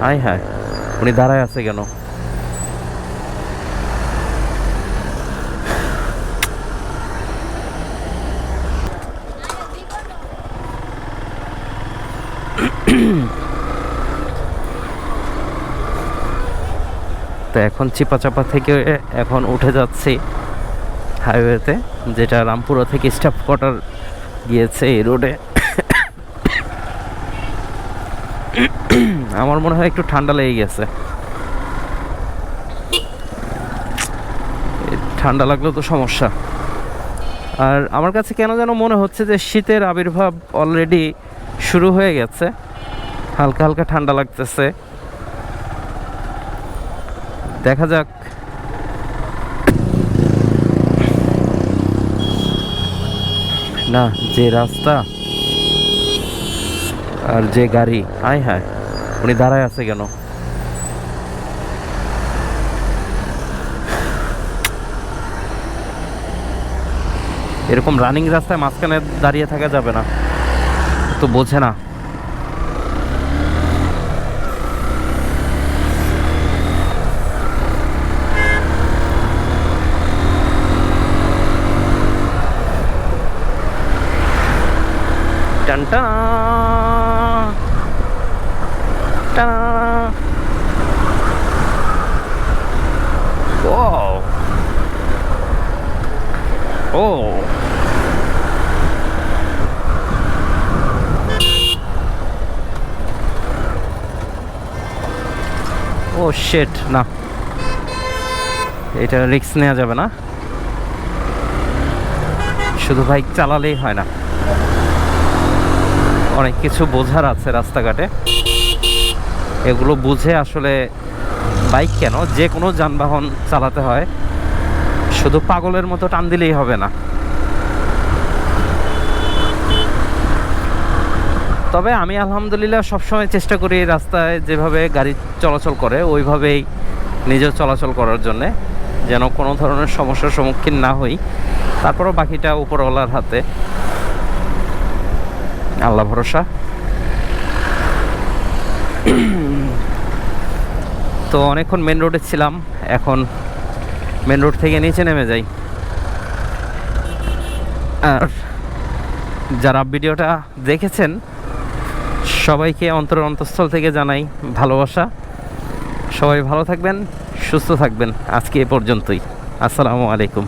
হায় হায় উনি দাঁড়ায় আছে কেন? তো এখন চিপা চাপা থেকে এখন উঠে যাচ্ছি হাইওয়েতে যেটা রামপুরা থেকে স্টাফ কোয়ার্টার গিয়েছে এই রোডে আমার মনে হয় একটু ঠান্ডা লেগে গেছে। ঠান্ডা লাগলেও তো সমস্যা। আর আমার কাছে কেন যেন মনে হচ্ছে যে শীতের আবির্ভাব অলরেডি শুরু হয়ে গেছে। হালকা হালকা ঠান্ডা লাগতেছে। দেখা যাক। না, যে রাস্তা আর যে গাড়ি, হায় হায়। উনি দাঁড়ায় আছে কেন? এরকম রানিং রাস্তায় মাঝখানে দাঁড়িয়ে থাকা যাবে না। তো বোঝে না। টান টান। টান Whoa. Oh. ও শেট না এটা রিস্ক নেওয়া যাবে না। শুধু বাইক চালালেই হয় না। অনেক কিছু বোঝার আছে রাস্তাঘাটে। এগুলো বুঝে আসলে বাইক কেন? যে কোনো যানবাহন চালাতে হয়। শুধু পাগলের মতো টান দিলেই হবে না। তবে আমি আলহামদুলিল্লাহ সবসময় চেষ্টা করি রাস্তায় যেভাবে গাড়ি চলাচল করে, ওইভাবেই নিজেও চলাচল করার জন্যে, যেন কোনো ধরনের সমস্যার সম্মুখীন না হই। তারপরও বাকিটা উপরওয়ালার হাতে। আল্লাহ ভরসা। তো অনেকক্ষণ মেন রোডে ছিলাম, এখন মেন রোড থেকে নিচে নেমে যাই। আর যারা ভিডিওটা দেখেছেন, সবাইকে অন্তর অন্তঃস্থল থেকে জানাই ভালোবাসা। সবাই ভালো থাকবেন, সুস্থ থাকবেন। আজকে এ পর্যন্তই। আসসালামু আলাইকুম।